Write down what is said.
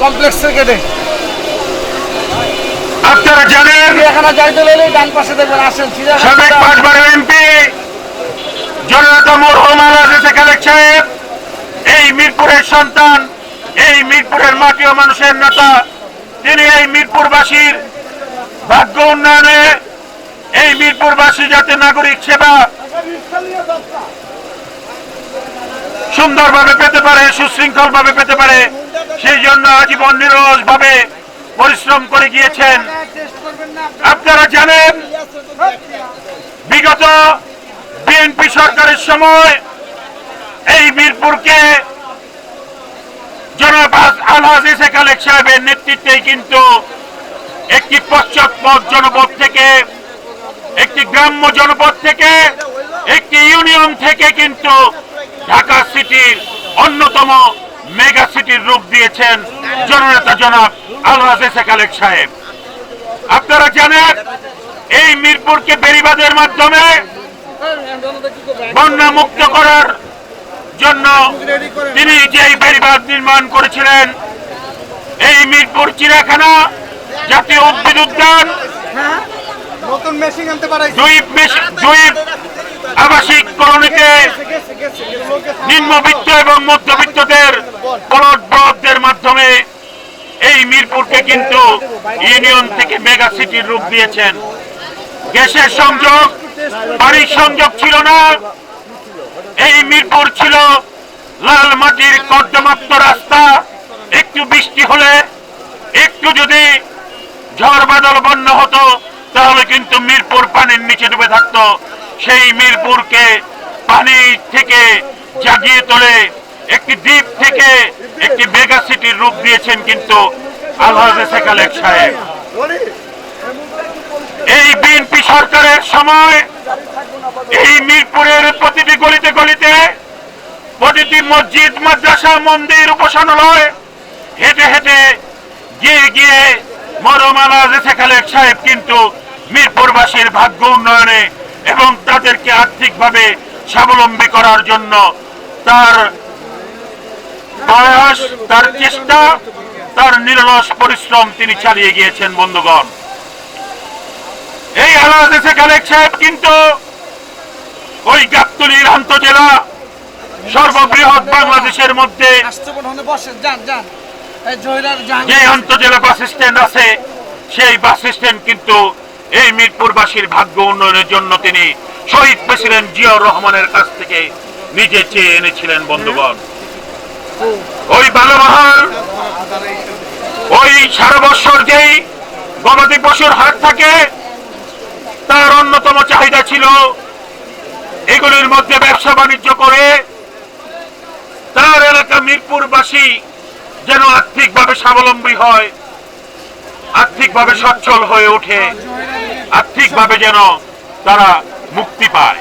কমপ্লেক্সের গেটে। আপনারা জানেন? চিড়িয়াখানা যাইতে গেলে ডান পাশে দেখবেন আসেন সাবেক চিড়িয়াখানা পাঁচবার এমপি জননেতা মরহুম আলাদা খালেক সাহেব এই মিরপুরের সন্তান এই মিরপুরের মাটি ও মানুষের নেতা তিনি এই মিরপুরবাসীর ভাগ্য উন্নয়নে এই মিরপুরবাসী যাতে নাগরিক সেবা সুন্দরভাবে পেতে পারে সুশৃঙ্খল ভাবে পেতে পারে সেই জন্য আজীবন নিরস ভাবে পরিশ্রম করে গিয়েছেন। আপনারা জানেন, বিগত বিএনপি সরকারের সময় এই মিরপুরকে জনাব আলহাজ ইসেক আলেক সাহেবের নেতৃত্বে কিন্তু একটি পশ্চাৎপদ জনপদ থেকে, একটি গ্রাম্য জনপদ থেকে, একটি ইউনিয়ন থেকে কিন্তু ঢাকা সিটির অন্যতম মেগা সিটির রূপ দিয়েছেন জননেতা জনাব আলহাজ ইসেক আলেক সাহেব। আপনারা জানেন এই মিরপুরকে বেরিবাদের মাধ্যমে বন্যা মুক্ত করার জন্য তিনি যে বেড়িবাঁধ নির্মাণ করেছিলেন এই মিরপুর চিড়িয়াখানা জাতীয় উদ্ভিদ উদ্যান নতুন মেশিন আনতে পারে দুই মেশ- আবাসিক কলোনিতে নিম্নবিত্ত এবং মধ্যবিত্তদের প্লট বরাদ্দের মাধ্যমে এই মিরপুরকে কিন্তু ইউনিয়ন থেকে মেগা সিটির রূপ দিয়েছেন। গ্যাসের সংযোগ, বাড়ির সংযোগ ছিল না। এই মিরপুর ছিল লাল মাটির কর্দমাক্ত রাস্তা। একটু বৃষ্টি হলে, একটু যদি ঝড় বাদল বন্য হতো, তাহলে কিন্তু মিরপুর পানির নিচে ডুবে থাকতো। সেই মিরপুরকে পানি থেকে জাগিয়ে তোলে একটি দ্বীপ থেকে একটি মেগা সিটির রূপ দিয়েছেন কিন্তু এই বিএনপি সরকারের সময় এই মিরপুরের প্রতিটি গলিতে গলিতে প্রতিটি মসজিদ, মাদ্রাসা, মন্দির উপাসনালয় হেঁটে হেঁটে গিয়ে গিয়ে মরমালা শেখালেক সাহেব কিন্তু মিরপুরবাসীর ভাগ্য উন্নয়নে এবং তাদেরকে আর্থিকভাবে স্বাবলম্বী করার জন্য তার প্রয়াস তার চেষ্টা তার নিরলস পরিশ্রম তিনি চালিয়ে গিয়েছেন বন্ধুগণ। এই আলাদা খালেক সাহেব কিন্তু ওই গাবতলির আন্তজেলা সর্ববৃহৎ বাংলাদেশের মধ্যে যে আন্তজেলা বাস স্ট্যান্ড আছে সেই বাস স্ট্যান্ড কিন্তু এই মিরপুরবাসীর ভাগ্য উন্নয়নের জন্য তিনি শহীদ প্রেসিডেন্ট জিয়াউর রহমানের কাছ থেকে নিজে চেয়ে এনেছিলেন বন্ধুগণ। ওই বালবাহার ওই সারা বছর যেই গবাদি পশুর হাট থাকে, তার অন্যতম চাহিদা ছিল এগুলির মধ্যে ব্যবসা বাণিজ্য করে তার এলাকা মিরপুরবাসী যেন আর্থিকভাবে স্বাবলম্বী হয়, আর্থিকভাবে সচ্ছল হয়ে ওঠে, আর্থিকভাবে যেন তারা মুক্তি পায়।